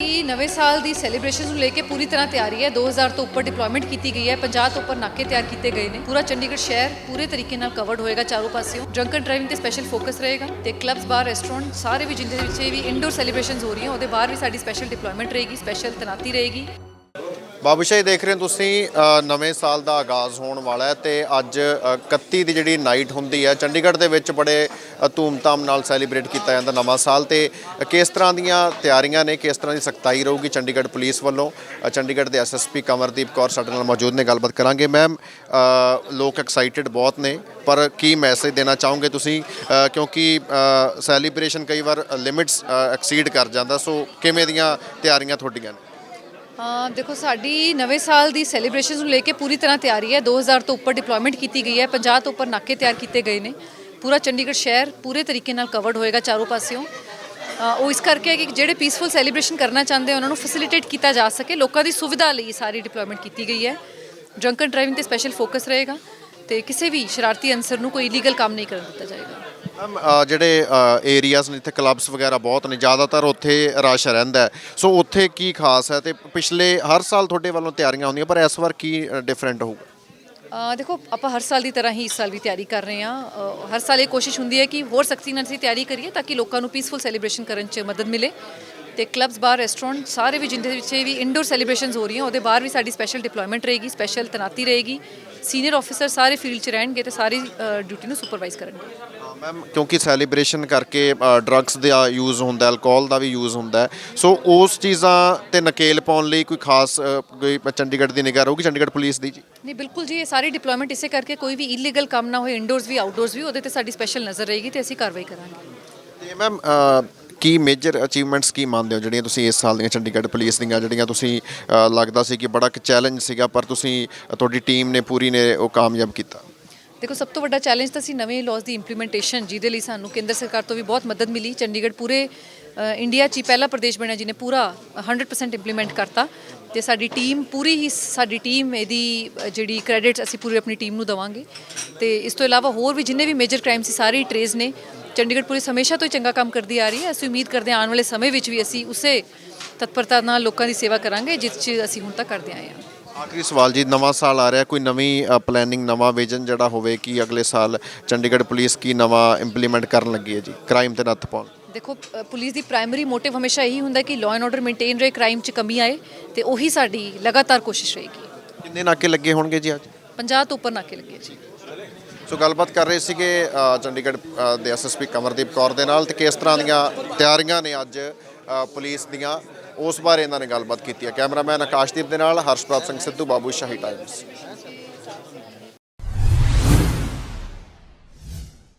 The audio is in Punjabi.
ਇਹ ਨਵੇਂ ਸਾਲ ਦੀ ਸੈਲੀਬ੍ਰੇਸ਼ਨਸ ਨੂੰ ਲੈ ਕੇ ਪੂਰੀ ਤਰ੍ਹਾਂ ਤਿਆਰੀ ਹੈ। 2000 ਤੋਂ ਉੱਪਰ ਡਿਪਲੋਇਮੈਂਟ ਕੀਤੀ ਗਈ ਹੈ। 50 ਤੋਂ ਉੱਪਰ ਨਾਕੇ ਤਿਆਰ ਕੀਤੇ ਗਏ ਨੇ। ਪੂਰਾ ਚੰਡੀਗੜ੍ਹ ਸ਼ਹਿਰ ਪੂਰੇ ਤਰੀਕੇ ਨਾਲ ਕਵਰਡ ਹੋਏਗਾ ਚਾਰੋਂ ਪਾਸਿਓਂ। ਐਂਡ ਡਰਾਈਵਿੰਗ ਤੇ ਸਪੈਸ਼ਲ ਫੋਕਸ ਰਹੇਗਾ ਤੇ ਕਲੱਬਸ ਬਾਰ ਰੈਸਟੋਰੈਂਟ ਸਾਰੇ ਵੀ ਜਿੰਦੇ ਵਿੱਚ ਵੀ ਇੰਡੋਰ ਸੈਲੀਬ੍ਰੇਸ਼ਨਸ ਹੋ ਰਹੀਆਂ। ਉਹਦੇ ਬਾਹਰ ਵੀ ਸਾਡੀ ਸਪੈਸ਼ਲ ਡਿਪਲੋਇਮੈਂਟ ਰਹੇਗੀ ਸਪੈਸ਼ਲ ਤਨਾਤੀ ਰਹੇਗੀ। ਬਾਬੂਸ਼ਾਹੀ ਦੇਖ ਰਹੇ ਹੋ ਤੁਸੀਂ ਨਵੇਂ ਸਾਲ ਦਾ ਆਗਾਜ਼ ਹੋਣ ਵਾਲਾ ਹੈ ਤੇ ਅੱਜ ਅ, 31 ਦੀ ਜਿਹੜੀ ਨਾਈਟ ਹੁੰਦੀ ਹੈ ਚੰਡੀਗੜ੍ਹ ਦੇ ਵਿੱਚ ਬੜੇ ਧੂਮਧਾਮ ਨਾਲ ਸੈਲੀਬ੍ਰੇਟ ਕੀਤਾ ਜਾਂਦਾ ਨਵਾਂ ਸਾਲ ਤੇ ਕਿਸ ਤਰ੍ਹਾਂ ਦੀਆਂ ਤਿਆਰੀਆਂ ਨੇ ਕਿਸ ਤਰ੍ਹਾਂ ਦੀ ਸਖਤਾਈ ਰਹੂਗੀ ਚੰਡੀਗੜ੍ਹ ਪੁਲਿਸ ਵੱਲੋਂ? ਚੰਡੀਗੜ੍ਹ ਦੇ ਐਸਐਸਪੀ ਕਮਰਦੀਪ ਕੌਰ ਸਾਡੇ ਨਾਲ ਮੌਜੂਦ ਨੇ ਗੱਲਬਾਤ ਕਰਾਂਗੇ। ਮੈਮ ਲੋਕ ਐਕਸਾਈਟਿਡ ਬਹੁਤ ਨੇ ਪਰ ਕੀ ਮੈਸੇਜ ਦੇਣਾ ਚਾਹੋਗੇ ਤੁਸੀਂ? ਕਿਉਂਕਿ ਸੈਲੀਬ੍ਰੇਸ਼ਨ ਕਈ ਵਾਰ ਲਿਮਿਟਸ ਐਕਸੀਡ ਕਰ ਜਾਂਦਾ ਸੋ ਕਿਵੇਂ ਦੀਆਂ ਤਿਆਰੀਆਂ ਤੁਹਾਡੀਆਂ ਨੇ? ਦੇਖੋ, ਸਾਡੀ ਨਵੇਂ ਸਾਲ ਦੀ ਸੈਲੀਬ੍ਰੇਸ਼ਨਸ ਨੂੰ ਲੈ ਕੇ ਪੂਰੀ ਤਰ੍ਹਾਂ ਤਿਆਰੀ ਹੈ। 2000 ਤੋਂ ਉੱਪਰ ਡਿਪਲੋਇਮੈਂਟ ਕੀਤੀ ਗਈ ਹੈ। 50 ਤੋਂ ਉੱਪਰ ਨਾਕੇ ਤਿਆਰ ਕੀਤੇ ਗਏ ਨੇ। ਪੂਰਾ ਚੰਡੀਗੜ੍ਹ ਸ਼ਹਿਰ ਪੂਰੇ ਤਰੀਕੇ ਨਾਲ ਕਵਰਡ ਹੋਏਗਾ ਚਾਰੋਂ ਪਾਸਿਓਂ। ਉਹ ਇਸ ਕਰਕੇ ਹੈ ਕਿ ਜਿਹੜੇ ਪੀਸਫੁਲ ਸੈਲੀਬ੍ਰੇਸ਼ਨ ਕਰਨਾ ਚਾਹੁੰਦੇ ਉਹਨਾਂ ਨੂੰ ਫੈਸਿਲਿਟੇਟ ਕੀਤਾ ਜਾ ਸਕੇ। ਲੋਕਾਂ ਦੀ ਸੁਵਿਧਾ ਲਈ ਸਾਰੀ ਡਿਪਲੋਇਮੈਂਟ ਕੀਤੀ ਗਈ ਹੈ। ਡਰੰਕਨ ਡਰਾਈਵਿੰਗ ਤੇ ਸਪੈਸ਼ਲ ਫੋਕਸ ਰਹੇਗਾ ਤੇ ਕਿਸੇ ਵੀ ਸ਼ਰਾਰਤੀ ਅਨਸਰ ਨੂੰ ਕੋਈ ਇਲੀਗਲ ਕੰਮ ਨਹੀਂ ਕਰਨ ਦਿੱਤਾ ਜਾਏਗਾ। ਮੈਮ ਜਿਹੜੇ ਏਰੀਆਜ਼ ਨੇ ਇੱਥੇ ਕਲੱਬਸ ਵਗੈਰਾ ਬਹੁਤ ਨੇ ਜ਼ਿਆਦਾਤਰ ਉੱਥੇ ਰਸ਼ ਰਹਿੰਦਾ ਹੈ। ਸੋ ਉੱਥੇ ਕੀ ਖਾਸ ਹੈ? ਤੇ ਪਿਛਲੇ ਹਰ ਸਾਲ ਤੁਹਾਡੇ ਵੱਲੋਂ ਤਿਆਰੀਆਂ ਹੁੰਦੀਆਂ ਪਰ ਇਸ ਵਾਰ ਕੀ ਡਿਫਰੈਂਟ ਹੋਊਗਾ ਅ, ਦੇਖੋ ਆਪਾਂ ਹਰ ਸਾਲ ਦੀ ਤਰ੍ਹਾਂ ਹੀ ਇਸ ਸਾਲ ਵੀ ਤਿਆਰੀ ਕਰ ਰਹੇ ਹਾਂ। ਅ, ਹਰ ਸਾਲ ਇਹ ਕੋਸ਼ਿਸ਼ ਹੁੰਦੀ ਹੈ ਕਿ ਹੋਰ ਸਖਤੀ ਨਾਲ ਅਸੀਂ ਤਿਆਰੀ ਕਰੀਏ ਤਾਂ ਕਿ ਲੋਕਾਂ ਨੂੰ ਪੀਸਫੁਲ ਸੈਲੀਬ੍ਰੇਸ਼ਨ ਕਰਨ 'ਚ ਮਦਦ ਮਿਲੇ। ਤੇ ਕਲੱਬਸ ਬਾਰ ਰੈਸਟੋਰੈਂਟ ਸਾਰੇ ਵੀ ਜਿੰਦੇ ਵਿੱਚ ਵੀ ਇੰਡੋਰ ਸੈਲੀਬ੍ਰੇਸ਼ਨਸ ਹੋ ਰਹੀਆਂ ਉਹਦੇ ਬਾਹਰ ਵੀ ਸਾਡੀ ਸਪੈਸ਼ਲ ਡਿਪਲੋਇਮੈਂਟ ਰਹੇਗੀ ਸਪੈਸ਼ਲ ਤਨਾਤੀ ਰਹੇਗੀ। ਸੀਨੀਅਰ ਆਫੀਸਰ ਸਾਰੇ ਫੀਲਡ 'ਚ ਰਹਿਣਗੇ ਤੇ ਸਾਰੀ ਡਿਊਟੀ ਨੂੰ ਸੁਪਰਵਾਈਜ਼ ਕਰਨਗੇ। ਮੈਮ ਕਿਉਂਕਿ ਸੈਲੀਬ੍ਰੇਸ਼ਨ ਕਰਕੇ ਡਰੱਗਸ ਦਾ ਯੂਜ਼ ਹੁੰਦਾ ਅਲਕੋਹਲ ਦਾ ਵੀ ਯੂਜ਼ ਹੁੰਦਾ। ਸੋ ਉਸ ਚੀਜ਼ਾਂ ਤੇ ਨਕੇਲ ਪਾਉਣ ਲਈ ਕੋਈ ਖਾਸ ਕੋਈ ਚੰਡੀਗੜ੍ਹ ਦੀ ਨਿਗਾਹ ਰਹੂਗੀ ਚੰਡੀਗੜ੍ਹ ਪੁਲਿਸ ਦੀ ਜੀ? ਨਹੀਂ ਬਿਲਕੁਲ ਜੀ ਇਹ ਸਾਰੀ ਡਿਪਲੋਇਮੈਂਟ ਇਸੇ ਕਰਕੇ ਕੋਈ ਵੀ ਇਲੀਗਲ ਕੰਮ ਨਾ ਹੋਏ ਇੰਡੋਰਸ ਵੀ ਆਊਟਡੋਰਸ ਵੀ ਉਹਦੇ ਤੇ ਸਾਡੀ ਸਪੈਸ਼ਲ ਨਜ਼ਰ ਰਹੇਗੀ ਤੇ ਅਸੀਂ ਕਾਰਵਾਈ ਕਰਾਂਗੇ। ਤੇ ਮੈਮ ਕੀ ਮੇਜਰ ਅਚੀਵਮੈਂਟਸ ਕੀ ਮੰਨਦੇ ਹੋ? ਜਿਹੜੀਆਂ ਤੁਸੀਂ ਇਸ ਸਾਲ ਦੀਆਂ ਚੰਡੀਗੜ੍ਹ ਪੁਲਿਸ ਦੀਆਂ, ਜਿਹੜੀਆਂ ਤੁਸੀਂ ਲੱਗਦਾ ਸੀ ਕਿ ਬੜਾ ਇੱਕ ਚੈਲੰਜ ਸੀਗਾ, ਪਰ ਤੁਸੀਂ ਤੁਹਾਡੀ ਟੀਮ ਨੇ ਪੂਰੀ ਨੇ ਉਹ ਕਾਮਯਾਬ ਕੀਤਾ। ਦੇਖੋ, ਸਭ ਤੋਂ ਵੱਡਾ ਚੈਲੰਜ ਤਾਂ ਸੀ ਨਵੇਂ ਲਾਜ਼ ਦੀ ਇੰਪਲੀਮੈਂਟੇਸ਼ਨ ਜਿਹਦੇ ਲਈ ਸਾਨੂੰ ਕੇਂਦਰ ਸਰਕਾਰ ਤੋਂ ਵੀ ਬਹੁਤ ਮਦਦ ਮਿਲੀ। ਚੰਡੀਗੜ੍ਹ ਪੂਰੇ ਇੰਡੀਆ 'ਚ ਹੀ ਪਹਿਲਾ ਪ੍ਰਦੇਸ਼ ਬਣਿਆ ਜਿਹਨੇ ਪੂਰਾ 100% ਇੰਪਲੀਮੈਂਟ ਕਰਤਾ। ਤੇ ਸਾਡੀ ਟੀਮ ਪੂਰੀ ਹੀ, ਸਾਡੀ ਟੀਮ ਇਹਦੀ ਜਿਹੜੀ ਕ੍ਰੈਡਿਟਸ ਅਸੀਂ ਪੂਰੀ ਆਪਣੀ ਟੀਮ ਨੂੰ ਦਵਾਂਗੇ। ਤੇ ਇਸ ਤੋਂ ਇਲਾਵਾ ਹੋਰ ਵੀ ਜਿੰਨੇ ਵੀ ਮੇਜਰ ਕ੍ਰਾਈਮ ਸੀ, ਸਾਰੇ ਟ੍ਰੇਸ ਨੇ। ਚੰਡੀਗੜ੍ਹ ਪੁਲਿਸ ਹਮੇਸ਼ਾ ਤੋਂ ਹੀ ਚੰਗਾ ਕੰਮ ਕਰਦੀ ਆ ਰਹੀ ਹੈ। ਅਸੀਂ ਉਮੀਦ ਕਰਦੇ ਹਾਂ ਆਉਣ ਵਾਲੇ ਸਮੇਂ ਵਿੱਚ ਵੀ ਅਸੀਂ ਉਸੇ ਤਤਪਰਤਾ ਨਾਲ ਲੋਕਾਂ ਦੀ ਸੇਵਾ ਕਰਾਂਗੇ ਜਿਸ 'ਚ ਅਸੀਂ ਹੁਣ ਤੱਕ ਕਰਦੇ ਆਏ ਹਾਂ। ਆਖਰੀ ਸਵਾਲ ਜੀ ਨਵਾਂ ਸਾਲ ਆ ਰਿਹਾ ਕੋਈ ਨਵੀਂ ਪਲੈਨਿੰਗ ਨਵਾਂ ਵਿਜ਼ਨ ਜਿਹੜਾ ਹੋਵੇ ਕਿ ਅਗਲੇ ਸਾਲ ਚੰਡੀਗੜ੍ਹ ਪੁਲਿਸ ਕੀ ਨਵਾਂ ਇੰਪਲੀਮੈਂਟ ਕਰਨ ਲੱਗੀ ਹੈ ਜੀ ਕ੍ਰਾਈਮ ਤੇ ਨੱਥ ਪਾਉਣ? ਦੇਖੋ ਪੁਲਿਸ ਦੀ ਪ੍ਰਾਇਮਰੀ ਮੋਟਿਵ ਹਮੇਸ਼ਾ ਇਹੀ ਹੁੰਦਾ ਕਿ ਲਾਅ ਐਂਡ ਆਰਡਰ ਮੇਨਟੇਨ ਰਹੇ ਕ੍ਰਾਈਮ 'ਚ ਕਮੀ ਆਏ ਤੇ ਉਹੀ ਸਾਡੀ ਲਗਾਤਾਰ ਕੋਸ਼ਿਸ਼ ਰਹੇਗੀ। ਕਿੰਨੇ ਨਾਕੇ ਲੱਗੇ ਹੋਣਗੇ ਜੀ ਅੱਜ? 50 ਤੋਂ ਉੱਪਰ ਨਾਕੇ ਲੱਗੇ ਜੀ। ਸੋ ਗੱਲਬਾਤ ਕਰ ਰਹੇ ਸੀਗੇ ਅ, ਚੰਡੀਗੜ੍ਹ ਅ, ਦੇ ਐਸਐਸਪੀ ਕਮਰਦੀਪ ਕੌਰ ਦੇ ਨਾਲ ਤੇ ਕਿਸ ਤਰ੍ਹਾਂ ਦੀਆਂ ਤਿਆਰੀਆਂ ਨੇ ਅੱਜ ਪੁਲਿਸ ਦੀਆਂ? ਉਸ ਬਾਰੇ ਇਹਨਾਂ ਨੇ ਗੱਲਬਾਤ ਕੀਤੀ ਹੈ। ਕੈਮਰਾਮੈਨ ਆਕਾਸ਼ਦੀਪ ਦੇ ਨਾਲ ਹਰਸ਼ਪ੍ਰਤਾਪ ਸਿੰਘ ਸਿੱਧੂ ਬਾਬੂ ਸ਼ਾਹੀ ਟਾਈਮਸ